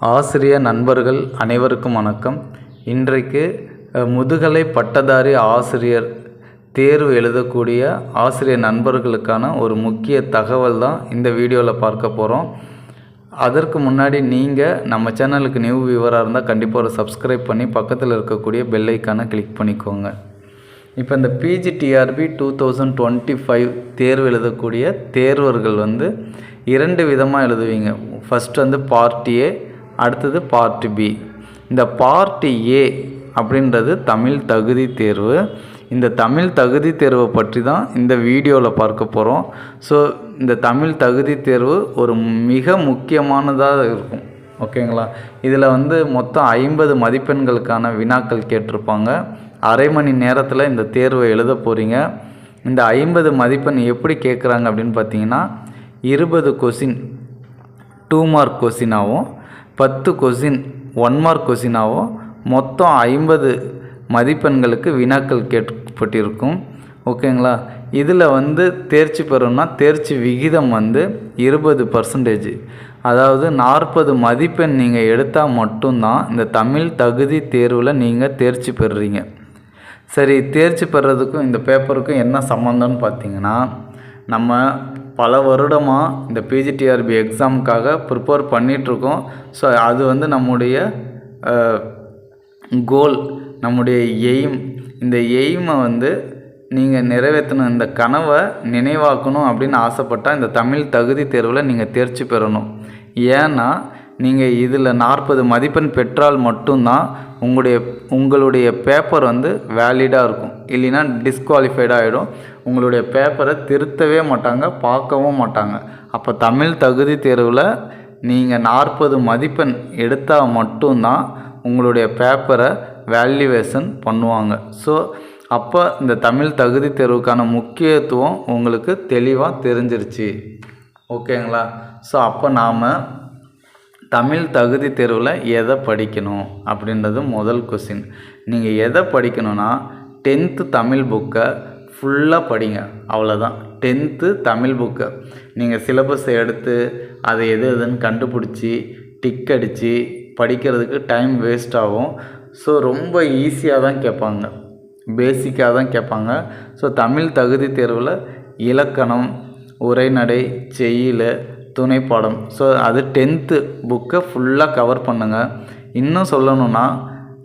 ஆசிரிய நண்பர்கள் அனைவருக்கும் வணக்கம். இன்றைக்கு முதுகலை பட்டதாரி ஆசிரியர் தேர்வு எழுதக்கூடிய ஆசிரியர் நண்பர்களுக்கான ஒரு முக்கிய தகவல் தான் இந்த வீடியோவில் பார்க்க போகிறோம் அதற்கு முன்னாடி நீங்கள் நம்ம சேனலுக்கு நியூ வியூவராக இருந்தால் கண்டிப்பாக ஒரு சப்ஸ்கிரைப் பண்ணி பக்கத்தில் இருக்கக்கூடிய பெல்லைக்கான கிளிக் பண்ணிக்கோங்க. இப்போ இந்த PGTRB two thousand twenty five தேர்வு எழுதக்கூடிய தேர்வர்கள் வந்து இரண்டு விதமாக எழுதுவீங்க. ஃபஸ்ட் வந்து பார்ட் ஏ அடுத்தது பார்ட் பி இந்த பார்ட் ஏ அப்படின்றது தமிழ் தகுதி தேர்வு. இந்த தமிழ் தகுதி தேர்வை பற்றி தான் இந்த வீடியோவில் பார்க்க போகிறோம் ஸோ இந்த தமிழ் தகுதி தேர்வு ஒரு மிக முக்கியமானதாக இருக்கும். ஓகேங்களா இதில் வந்து மொத்தம் ஐம்பது மதிப்பெண்களுக்கான வினாக்கள் கேட்டிருப்பாங்க. அரை மணி நேரத்தில் இந்த தேர்வை எழுத போகிறீங்க இந்த ஐம்பது மதிப்பெண் எப்படி கேட்குறாங்க அப்படின்னு பார்த்தீங்கன்னா இருபது கொஷின் டூ மார்க் கொஷினாகவும் பத்து கொஷின் ஒன் மார்க் கொஷினாகவும் மொத்தம் ஐம்பது மதிப்பெண்களுக்கு வினாக்கள் கேட்கப்பட்டிருக்கும். ஓகேங்களா? இதில் வந்து தேர்ச்சி பெறணும்னா தேர்ச்சி விகிதம் வந்து இருபது பர்சன்டேஜ் அதாவது நாற்பது மதிப்பெண் நீங்கள் எடுத்தால் மட்டும்தான் இந்த தமிழ் தகுதி தேர்வில் நீங்கள் தேர்ச்சி பெறுறீங்க. சரி தேர்ச்சி பெறதுக்கும் இந்த பேப்பருக்கும் என்ன சம்மந்தம்னு பார்த்தீங்கன்னா நம்ம பல வருடமாக இந்த பிஜிடிஆர்பி எக்ஸாமுக்காக ப்ரிப்பேர் பண்ணிகிட்ருக்கோம் ஸோ அது வந்து நம்முடைய கோல் நம்முடைய எய்ம் இந்த எய்மை வந்து நீங்கள் நிறைவேற்றின இந்த கனவை நினைவாக்கணும் அப்படின்னு ஆசைப்பட்டால் இந்த தமிழ் தகுதி தேர்வில் நீங்கள் தேர்ச்சி பெறணும். ஏன்னா நீங்கள் இதில் நாற்பது மதிப்பெண் பெற்றால் மட்டும்தான் உங்களுடைய உங்களுடைய பேப்பர் வந்து வேலிடாக இருக்கும். இல்லைன்னா டிஸ்குவாலிஃபைட் ஆகிடும் உங்களுடைய பேப்பரை திருத்தவே மாட்டாங்க பார்க்கவும் மாட்டாங்க. அப்போ தமிழ் தகுதி தேர்வில் நீங்கள் நாற்பது மதிப்பெண் எடுத்தால் மட்டும்தான் உங்களுடைய பேப்பரை வேல்யூவேஷன் பண்ணுவாங்க. ஸோ அப்போ இந்த தமிழ் தகுதி தேர்வுக்கான முக்கியத்துவம் உங்களுக்கு தெளிவாக தெரிஞ்சிருச்சு. ஓகேங்களா ஸோ அப்போ நாம் தமிழ் தகுதி தேர்வில் எதை படிக்கணும் அப்படின்றது முதல் கொஸ்டின் நீங்கள் எதை படிக்கணும்னா டென்த்து தமிழ் புக்கை ஃபுல்லாக படிங்க. அவ்வளோதான் டென்த்து தமிழ் புக்கை நீங்கள் சிலபஸை எடுத்து அதை எது எதுன்னு கண்டுபிடிச்சி டிக் அடித்து படிக்கிறதுக்கு டைம் வேஸ்ட் ஆகும். ஸோ ரொம்ப ஈஸியாக தான் கேட்பாங்க. பேசிக்காக தான் கேட்பாங்க. ஸோ தமிழ் தகுதி தேர்வில் இலக்கணம் உரைநடை துணை பாடம். ஸோ அது டென்த்து புக்கை ஃபுல்லாக கவர் பண்ணுங்கள் இன்னும் சொல்லணும்னா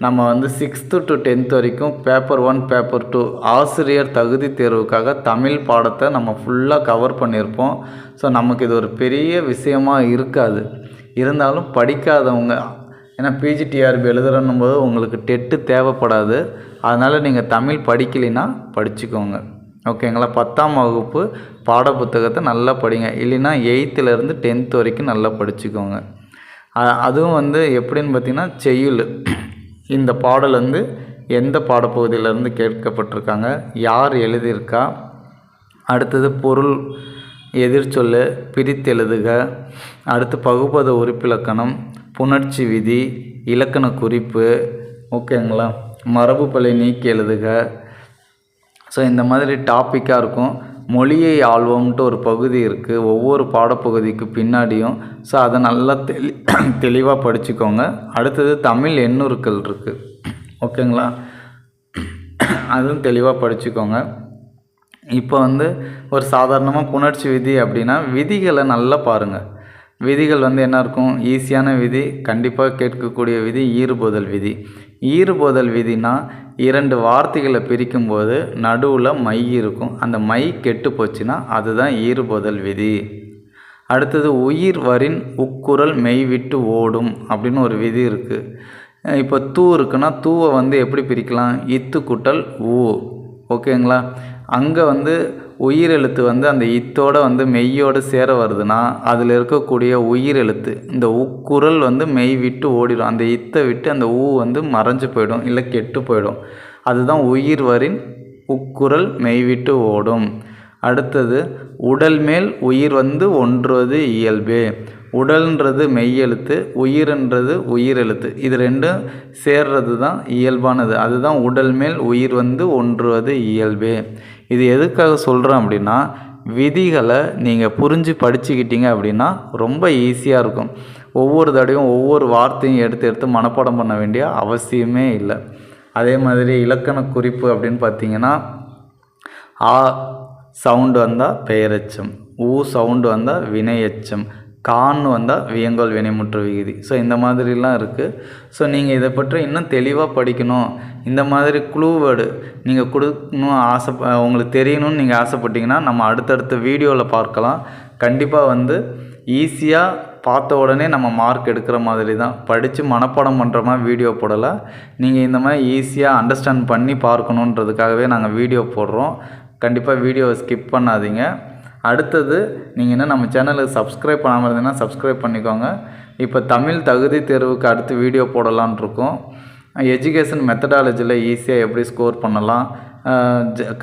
நம்ம வந்து சிக்ஸ்த்து டு டென்த் வரைக்கும் பேப்பர் ஒன் பேப்பர் டூ ஆசிரியர் தகுதி தேர்வுக்காக தமிழ் பாடத்தை நம்ம ஃபுல்லாக கவர் பண்ணியிருப்போம். ஸோ நமக்கு இது ஒரு பெரிய விஷயமாக இருக்காது. இருந்தாலும் படிக்காதவங்க ஏன்னா பிஜிடிஆர்பி எழுதுறன்னும் போது உங்களுக்கு டெட்டு தேவைப்படாது. அதனால் நீங்கள் தமிழ் படிக்கலைன்னா படிச்சுக்கோங்க. ஓகேங்களா பத்தாம் வகுப்பு பாடப்புத்தகத்தை நல்லா படிங்க. இல்லைன்னா எயித்துலேருந்து டென்த் வரைக்கும் நல்லா படிச்சுக்கோங்க. அதுவும் வந்து எப்படின்னு பார்த்தீங்கன்னா செய்யுள். இந்த பாடல் வந்து எந்த பாடப்பகுதியிலேருந்து கேட்கப்பட்டிருக்காங்க யார் எழுதியிருக்கா அடுத்தது பொருள் எதிர்ச்சொல்லு பிரித்து எழுதுக அடுத்து பகுபத உறுப்பிலக்கணம் புணர்ச்சி விதி இலக்கண குறிப்பு ஓகேங்களா? மரபுப்பலை நீக்கி எழுதுக. ஸோ இந்த மாதிரி டாப்பிக்காக இருக்கும். மொழியை ஆள்வோம்ன்ட்டு ஒரு பகுதி இருக்குது ஒவ்வொரு பாடப்பகுதிக்கு பின்னாடியும். ஸோ அதை நல்லா தெளி தெளிவாக படிச்சுக்கோங்க. அடுத்தது தமிழ் எண்ணுருக்கள் இருக்குது ஓகேங்களா? அதுவும் தெளிவாக படிச்சுக்கோங்க. இப்போ வந்து ஒரு சாதாரணமாக புணர்ச்சி விதி அப்படின்னா விதிகளை நல்லா பாருங்கள் விதிகள் வந்து என்ன இருக்கும்? ஈஸியான விதி கண்டிப்பாக கேட்கக்கூடிய விதி ஈறுபோதல் விதி. ஈறுபோதல் விதினா இரண்டு வார்த்தைகளை பிரிக்கும்போது நடுவில் மை இருக்கும். அந்த மை கெட்டு போச்சுன்னா அதுதான் ஈறுபோதல் விதி. அடுத்தது உயிர் வரின் உக்குரல் மெய் விட்டு ஓடும் அப்படின்னு ஒரு விதி இருக்குது இப்போ தூ இருக்குன்னா தூவை வந்து எப்படி பிரிக்கலாம்? இத்து குட்டல் ஊ. ஓகேங்களா? அங்கே வந்து உயிர் எழுத்து வந்து அந்த இத்தோட வந்து மெய்யோடு சேர வருதுன்னா அதில் இருக்கக்கூடிய உயிர் எழுத்து இந்த உக்குரல் வந்து மெய் விட்டு ஓடிடும். அந்த இத்தை விட்டு அந்த ஊ வந்து மறைஞ்சு போயிடும் இல்லை கெட்டு போயிடும். அதுதான் உயிர் வரின் உக்குரல் மெய் விட்டு ஓடும். அடுத்தது உடல் மேல் உயிர் வந்து ஒன்றுவது இயல்பே. உடல்ன்றது மெய்யெழுத்து உயிர்ன்றது உயிரெழுத்து. இது ரெண்டும் சேர்றது தான் இயல்பானது. அதுதான் உடல் மேல் உயிர் வந்து ஒன்றுவது இயல்பே. இது எதுக்காக சொல்கிறேன் அப்படின்னா விதிகளை நீங்கள் புரிஞ்சு படிச்சுக்கிட்டீங்க அப்படின்னா ரொம்ப ஈஸியாக இருக்கும். ஒவ்வொரு தடவையும் ஒவ்வொரு வார்த்தையும் எடுத்து எடுத்து மனப்பாடம் பண்ண வேண்டிய அவசியமே இல்லை. அதே மாதிரி இலக்கண குறிப்பு அப்படின்னு பார்த்தீங்கன்னா ஆ சவுண்டு வந்தால் பெயரெச்சம் ஊ சவுண்டு வந்தால் வினையச்சம். கான்னு வந்தால் வியங்கோல் வினைமுற்று விகுதி. ஸோ இந்த மாதிரிலாம் இருக்குது ஸோ நீங்கள் இதை பற்றி இன்னும் தெளிவாக படிக்கணும். இந்த மாதிரி குழு வேர்டு நீங்கள் கொடுக்கணும் ஆசை உங்களுக்கு தெரியணும்னு நீங்கள் ஆசைப்பட்டீங்கன்னா நம்ம அடுத்தடுத்த வீடியோவில் பார்க்கலாம். கண்டிப்பாக வந்து ஈஸியாக பார்த்த உடனே நம்ம மார்க் எடுக்கிற மாதிரி தான். படித்து மனப்பாடம் பண்ணுற மாதிரி வீடியோ போடலை. நீங்கள் இந்த மாதிரி ஈஸியாக அண்டர்ஸ்டாண்ட் பண்ணி பார்க்கணுன்றதுக்காகவே நாங்கள் வீடியோ போடுறோம். கண்டிப்பாக வீடியோவை ஸ்கிப் பண்ணாதீங்க. அடுத்தது நீங்கள் இன்னும் நம்ம சேனலுக்கு சப்ஸ்கிரைப் பண்ணாமல் இருந்தீங்கன்னா சப்ஸ்கிரைப் பண்ணிக்கோங்க. இப்போ தமிழ் தகுதி தேர்வுக்கு அடுத்து வீடியோ போடலான் இருக்கோம். எஜுகேஷன் மெத்தடாலஜியில் ஈஸியாக எப்படி ஸ்கோர் பண்ணலாம்?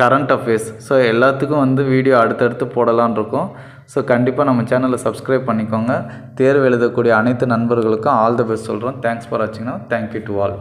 கரண்ட் அஃபேர்ஸ் ஸோ எல்லாத்துக்கும் வந்து வீடியோ அடுத்தடுத்து போடலான் இருக்கோம். ஸோ கண்டிப்பாக நம்ம சேனலை சப்ஸ்கிரைப் பண்ணிக்கோங்க. தேர்வு எழுதக்கூடிய அனைத்து நண்பர்களுக்கும் ஆல் த பெஸ்ட் சொல்கிறோம் தேங்க்ஸ் ஃபார் வாட்சிங்னா தேங்க்யூ டு ஆல்